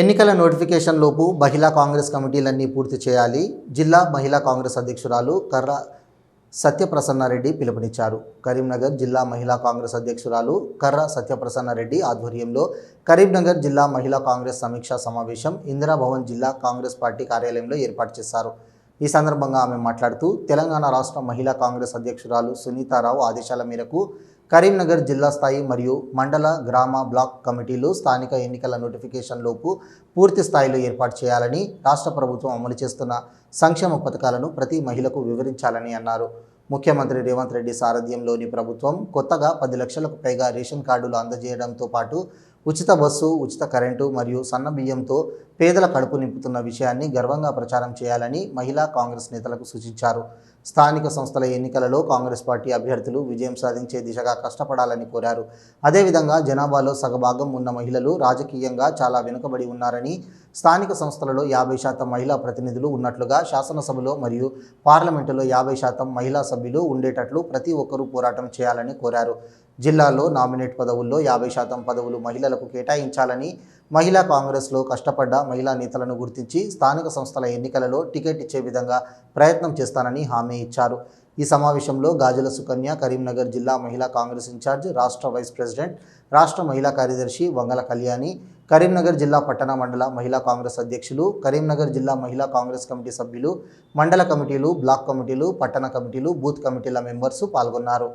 ఎన్నికల నోటిఫికేషన్ లోపు మహిళా కాంగ్రెస్ కమిటీలన్నీ పూర్తి చేయాలి. జిల్లా మహిళా కాంగ్రెస్ అధ్యక్షురాలు కర్ర సత్యప్రసన్నారెడ్డి పిలుపునిచ్చారు. కరీంనగర్ జిల్లా మహిళా కాంగ్రెస్ అధ్యక్షురాలు కర్ర సత్యప్రసన్నారెడ్డి ఆధ్వర్యంలో కరీంనగర్ జిల్లా మహిళా కాంగ్రెస్ సమీక్షా సమావేశం ఇందిరాభవన్ జిల్లా కాంగ్రెస్ పార్టీ కార్యాలయంలో ఏర్పాటు చేశారు. ఈ సందర్భంగా ఆమె మాట్లాడుతూ తెలంగాణ రాష్ట్ర మహిళా కాంగ్రెస్ అధ్యక్షురాలు సునీతారావు ఆదేశాల మేరకు కరీంనగర్ జిల్లా స్థాయి మరియు మండల గ్రామ బ్లాక్ కమిటీలు స్థానిక ఎన్నికల నోటిఫికేషన్ లోపు పూర్తి స్థాయిలో ఏర్పాటు చేయాలని రాష్ట్ర ప్రభుత్వం అమలు చేస్తున్న సంక్షేమ పథకాలను ప్రతి మహిళకు వివరించాలని అన్నారు. ముఖ్యమంత్రి రేవంత్ రెడ్డి సారథ్యంలోని ప్రభుత్వం కొత్తగా పది లక్షలకు పైగా రేషన్ కార్డులు అందజేయడంతో పాటు ఉచిత బస్సు ఉచిత కరెంటు మరియు సన్న బియ్యంతో పేదల కడుపు నింపుతున్న విషయాన్ని గర్వంగా ప్రచారం చేయాలని మహిళా కాంగ్రెస్ నేతలకు సూచించారు. స్థానిక సంస్థల ఎన్నికలలో కాంగ్రెస్ పార్టీ అభ్యర్థులు విజయం సాధించే దిశగా కష్టపడాలని కోరారు. అదేవిధంగా జనాభాలో సగభాగం ఉన్న మహిళలు రాజకీయంగా చాలా వెనుకబడి ఉన్నారని స్థానిక సంస్థలలో యాభై శాతం మహిళా ప్రతినిధులు ఉన్నట్లుగా శాసనసభలో మరియు పార్లమెంటులో యాభై శాతం మహిళా సభ్యులు ఉండేటట్లు ప్రతి ఒక్కరూ పోరాటం చేయాలని కోరారు. జిల్లాలో నామినేట్ పదవుల్లో యాభై శాతం పదవులు మహిళలకు కేటాయించాలని మహిళా కాంగ్రెస్లో కష్టపడ్డ మహిళా నేతలను గుర్తించి స్థానిక సంస్థల ఎన్నికలలో టికెట్ ఇచ్చే విధంగా ప్రయత్నం చేస్తానని హామీ ఇచ్చారు. ఈ సమావేశంలో గాజుల సుకన్య కరీంనగర్ జిల్లా మహిళా కాంగ్రెస్ ఇన్ఛార్జ్ రాష్ట్ర వైస్ ప్రెసిడెంట్ రాష్ట్ర మహిళా కార్యదర్శి వంగల కళ్యాణి కరీంనగర్ జిల్లా పట్టణ మండల మహిళా కాంగ్రెస్ అధ్యక్షులు కరీంనగర్ జిల్లా మహిళా కాంగ్రెస్ కమిటీ సభ్యులు మండల కమిటీలు బ్లాక్ కమిటీలు పట్టణ కమిటీలు బూత్ కమిటీల మెంబర్స్ పాల్గొన్నారు.